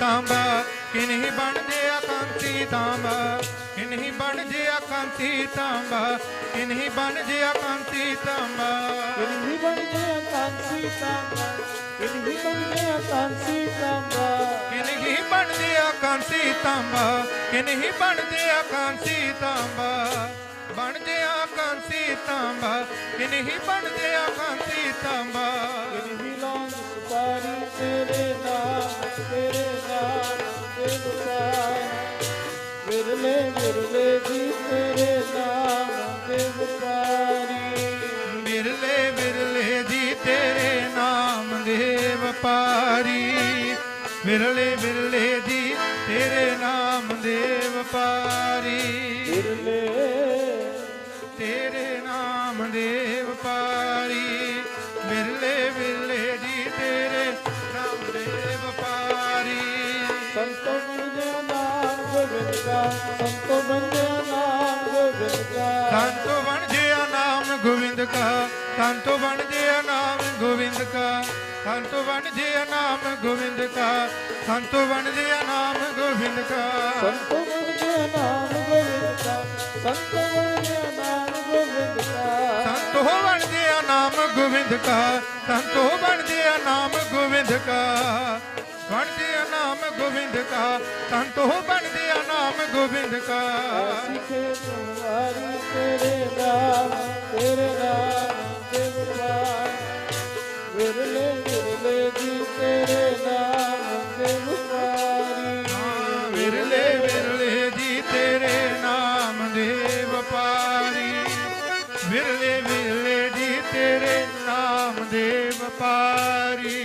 ਤਾਂਬਾ ਕਿਨਹੀ ਬਣ ਜਿਆ ਕਾਂਤੀ ਤਾਂਬਾ ਕਿਨਹੀ ਬਣ ਜਿਆ ਕਾਂਤੀ ਤਾਂਬਾ ਕਿਨਹੀ ਬਣ ਜਿਆ ਕਾਂਤੀ ਤਾਂਬਾ। ਕਿਨਹੀ ਬਣ ਗਿਆ ਕਾਂਸੀ ਤਾਂਬਾ ਕਿਨਹੀ ਬਣ ਗਿਆ ਕਾਂਸੀ ਤਾਂਬਾ। ਕਿਨਹੀ ਬਣ ਜਿਆ ਕਾਂਤੀ ਤਾਂਬਾ ਕਿਨਹੀ ਬਣ ਜਿਆ ਕਾਂਤੀ ਤਾਂਬਾ। ਬਣ ਜਿਆ ਕਾਂਤੀ ਤਾਂਬਾ ਕਿਨਹੀ ਬਣ ਜਿਆ ਕਾਂਤੀ ਤਾਂਬਾ। ਵਿਰਲੇ ਵਿਰਲੇ ਜੀ ਤੇਰੇ ਨਾਮ ਤੇ ਵਪਾਰੀ ਬਿਰਲੇ ਬਿਰਲੇ ਜੀ ਤੇਰੇ ਨਾਮ ਦੇ ਵਪਾਰੀ। ਬਿਰਲੇ ਬਿਰਲੇ ਜੀ ਤੇਰੇ ਨਾਮ ਦੇ ਵਪਾਰੀ। ਵਿਰਲੇ। ਤੇਰੇ ਨਾਮ ਦੇ ਵਪਾਰੀ। ਬਿਰਲੇ ਬਿਰਲੇ ਜੀ ਤੇਰੇ ਨਾਮ ਦੇ ਵਪਾਰੀ। ਸੰਤੋ ਬੰਦਿਆ ਨਾਮ ਗੋਬਿੰਦ ਕਾ ਸੰਤੋ ਬੰਦਿਆ ਨਾਮ ਗੋਬਿੰਦ। ਕਾ ਸੰਤੋ ਬਣ ਜਿਆ ਨਾਮ ਗੋਬਿੰਦ ਕਾ ਸੰਤੋ ਬਣ ਜਿਆ ਨਾਮ ਗੋਬਿੰਦ ਕਾ। ਸੰਤੋ ਬਣ ਜਿਆ ਨਾਮ ਗੋਬਿੰਦ ਕਾ ਸੰਤੋ ਬਣ ਜਿਆ ਨਾਮ ਗੋਬਿੰਦ ਕਾ। ਸੰਤੋ ਬੰਦਿਆ ਨਾਮ ਗੋਬਿੰਦ ਕਾ ਸੰਤੋ ਬੰਦਿਆ ਨਾਮ ਗੋਬਿੰਦ। ਕਾ ਸੰਤੋ ਬਣ ਜਿਆ ਨਾਮ ਗੋਬਿੰਦ ਕਾ ਸੰਤੋ ਬਣ ਜਿਆ ਨਾਮ ਗੋਬਿੰਦ ਕਾ। ਬਣ ਜਿਆ ਨਾਮ ਗੋਬਿੰਦ ਕਾ ਸੰਤੋ ਬਣ ਗੋਬਿੰਦ ਕਾ ਸਿੱਖੇ ਤੁਮਾਰੀ ਤੇਰੇ ਨਾਮ ਤੇਰੇ ਨਾਮ ਤੇ ਵਿਰਲੇ ਵਿਰਲੇ ਜੀ ਤੇਰੇ ਨਾਮ ਤੇ ਵਪਾਰੀ ਹਾਂ, ਵਿਰਲੇ ਵਿਰਲੇ ਜੀ ਤੇਰੇ ਨਾਮ ਦੇ ਵਪਾਰੀ। ਵਿਰਲੇ ਵਿਰਲੇ ਜੀ ਤੇਰੇ ਨਾਮ ਦੇ ਵਪਾਰੀ।